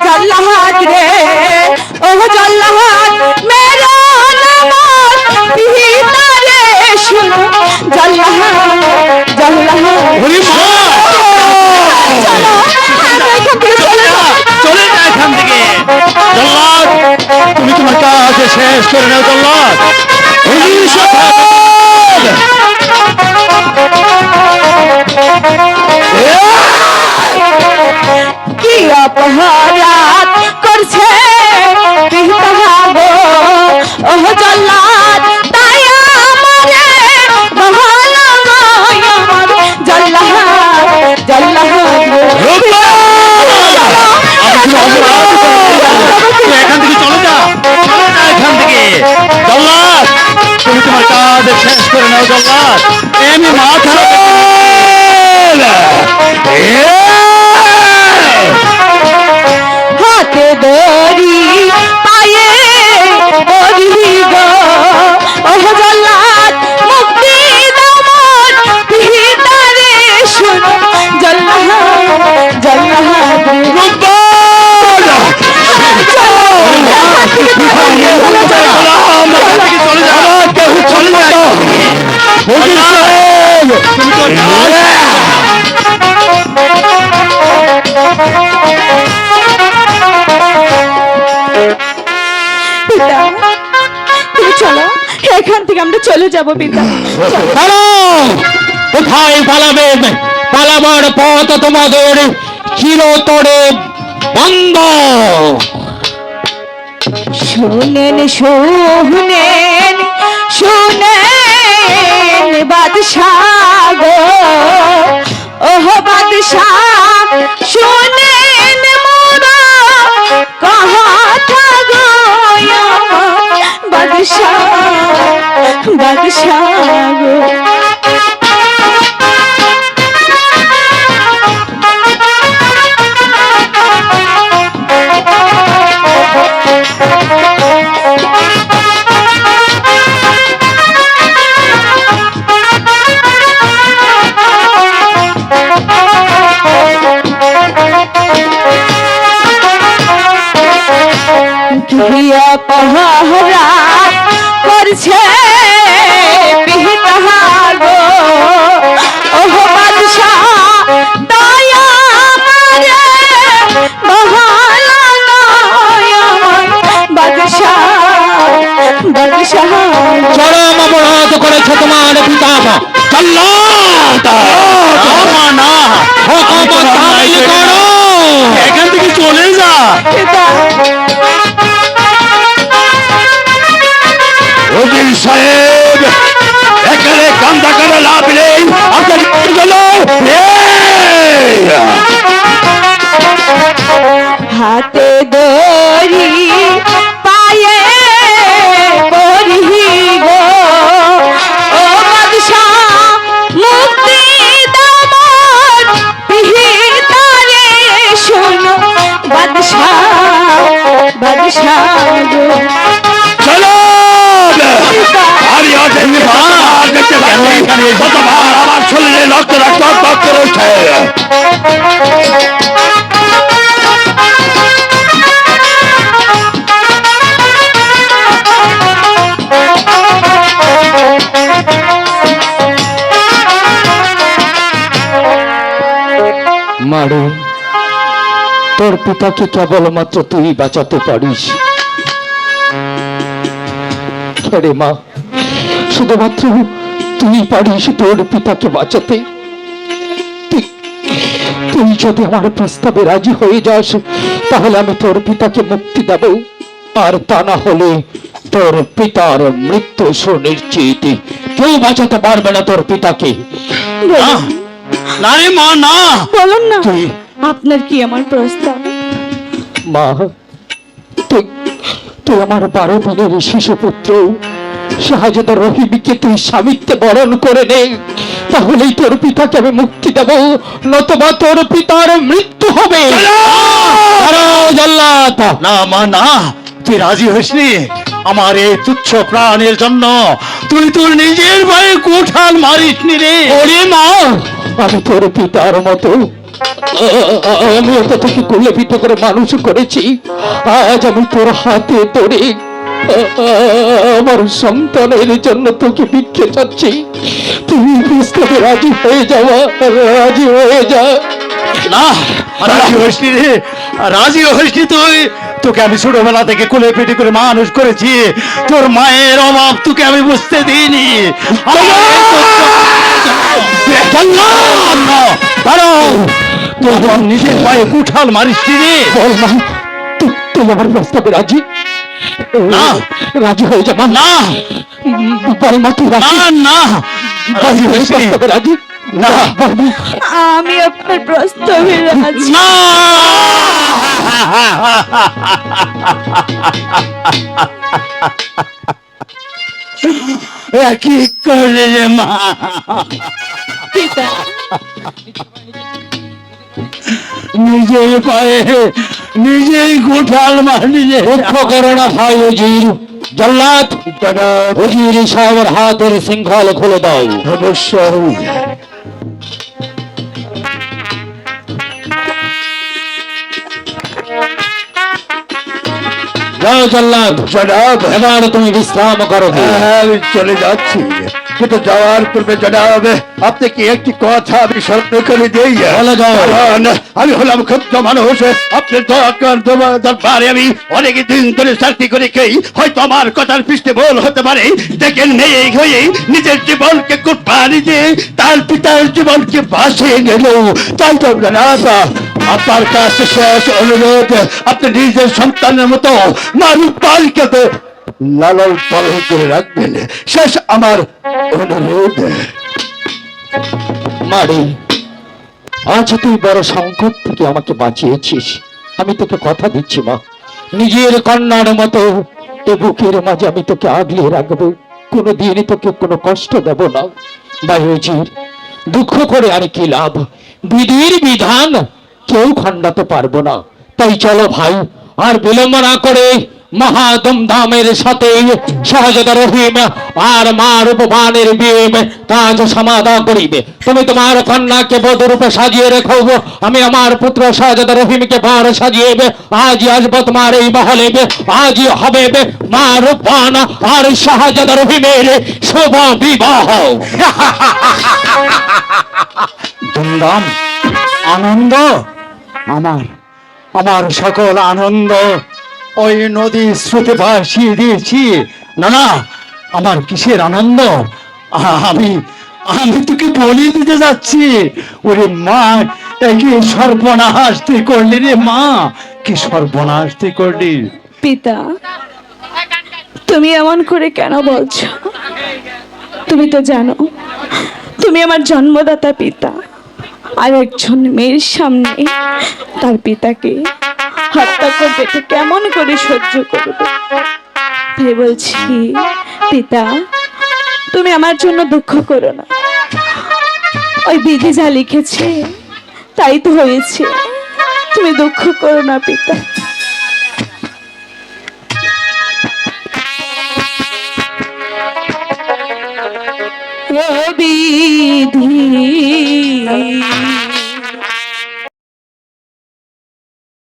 জল্লাহাত রে ও জল্লাহাত মেরা নামাজ পিতা রে শুনো জল্লাহাত জল্লাহাত হরি মা চলো আমরা এখান থেকে চলে যাই। চলে যা এখান থেকে জল্লাদ তুমি তোমার কাজ শেষ করে নাও জল্লাদ হরি সফল কি অপরাধ শেষ করে চলো, এখান থেকে আমরা চলে যাব কোথায় পালাবেন পালাবার পথ তোমাদের চিরতরে বন্ধ। শুনেন শুনেন শুনেন। বাদশাহ গো। ওহ বাদশাহ শুনেন মোরা কথা গো বাদশাহ বাদশাহ। নয়া বাদশাহ বাদশাহ চরম অপরাধ করেছে তোমার পিতা চল্লাদ না হুকুম তামিল করো এখান থেকে চলে যা মারে তোর পিতাকে কেবলমাত্র তুই বাঁচাতে পারিস। মা শুধুমাত্র তুই পারিস তোর পিতাকে বাঁচাতে। তুই যদি আমার প্রস্তাবে রাজি হয়ে যাস তাহলে আমি তোর পিতাকে মুক্তি দেব। আর তা না হলে তোর পিতার মৃত্যু সুনিশ্চিত। কেউ বাঁচাতে পারবে না তোর পিতাকে। না রে মা না। বলুন না তুই- আপনার কি আমার প্রস্তাব? মা তুই তুই আমার বারো দিনের শিশুপুত্র শাহজাদা রহিমিকে তুই স্বামিত্বে বরণ করে নে। তাহলেই তোর পিতাকে আমি মুক্তি দেব নতবা তোর পিতার মৃত্যু হবে। না মা না। তুই রাজি হইসনি আমার এই তুচ্ছ প্রাণের জন্য তুই তোর নিজের ভাই কোঠাল মারিসনি রে। ওরে মা আমি তোর পিতার মতো। আমি তো তোকে কোলে পিঠে করে মানুষ করেছি আজ আমি তোর হাতে ধরে আমার সন্তানের জন্য তোকে ভিক্ষে চাচ্ছি তুমি প্রস্তাবে রাজি হয়ে যাওয়া রাজি হয়ে যা না রাজি হসনি রে রাজি হসনি তুই তোকে আমি ছোটবেলা থেকে কোলে পেটে করে মানুষ করেছি তোর মায়ের অভাব তোকে আমি বুঝতে দিইনি তোর নিজের পায়ে কুঠাল মারিস রে আমার প্রস্তাবে রাজি না। রাজি হয়ে যা মা না। তুই রাজি না না। রাজি হসনি প্রস্তাবে রাজি? না। আমি আপনার প্রস্তাবে রাজি না। কি করলে মা। পিতা। নিজের পায়ে নিজেই গোঠাল মারলি দুঃখ করো না ভাই উজির জল্লাদ উজির সাহেবের হাতের শৃঙ্খল খুলে দাও। অবশ্যই। যাও জল্লাদ এবার তুমি বিশ্রাম করো। হ্যাঁ, আমি চলে যাচ্ছি। কিন্তু যাওয়ার পূর্বে জনাব আপনি কি একটি কথা আমি স্মরণ করে দিই? আমি হলাম ক্ষুদ্র মানুষ আপনার দরকার দরবারে আমি অনেক দিন ধরে চাকরি করে খেই হয়তো আমার কথার পৃষ্ঠে ভুল হতে পারে। দেখেন নেই হয়ে নিজের জীবনকে কুরবানি দিয়ে তার পিতার জীবনকে বাঁচিয়ে গেল তাই তো জনাব আপনার কাছে শেষ অনুরোধ আপনি নিজের সন্তানের মতো মারুফ পালকে লালন পালন করে রাখবেন। শেষ আমার অনুরোধ মারি, আজ তুই বড় সংকট থেকে আমাকে বাঁচিয়েছিস। আমি তোকে কথা দিচ্ছি, মা। নিজের কন্যার মতো এ বুকের মাঝে আমি তোকে আগলে রাখব। কোনো দিনই তোকে কোনো কষ্ট দেব না। বায়ুজির, দুঃখ করে আর কি লাভ? বিধির বিধান, কেউ খণ্ডাতে পারব না। তাই চলো ভাই, আর বিলম্ব না করে মহা ধুমধামের সাথে সহজতা রহিম আর মা রূপবানের বিয়ে কাজ সমাধা করিবে। তুমি তোমার কন্যাকে বধূরূপে সাজিয়ে রেখো। আমি আমার পুত্র সহজতা রহিমকে বার সাজিয়েবে আজই আসব তোমার এই মহলে। আজই হবে মা রূপবান আর শাহজাদা রহিমের শুভ বিবাহ। ধুমধাম আনন্দ? আমার আমার সকল আনন্দ। ওই নদী স্রোতে ভাসিয়ে দিয়েছি। না না আমার কিসের আনন্দ? আমি আমি তোকে বলি দিতে যাচ্ছি। ওরে মা কি সর্বনাশ তুই করলি রে মা? কি সর্বনাশ তুই করলি? পিতা, তুমি এমন করে কেন বলছো? তুমি তো জানো, তুমি আমার জন্মদাতা পিতা। আর একজন মেয়ের সামনে তার পিতাকে হত্যা করবে, তো কেমন করে সহ্য করবে? তাই বলছি, পিতা, তুমি আমার জন্য দুঃখ করো না। ওই দিদি যা লিখেছে, তাই তো হয়েছে। তুমি দুঃখ করো না, পিতা। রবি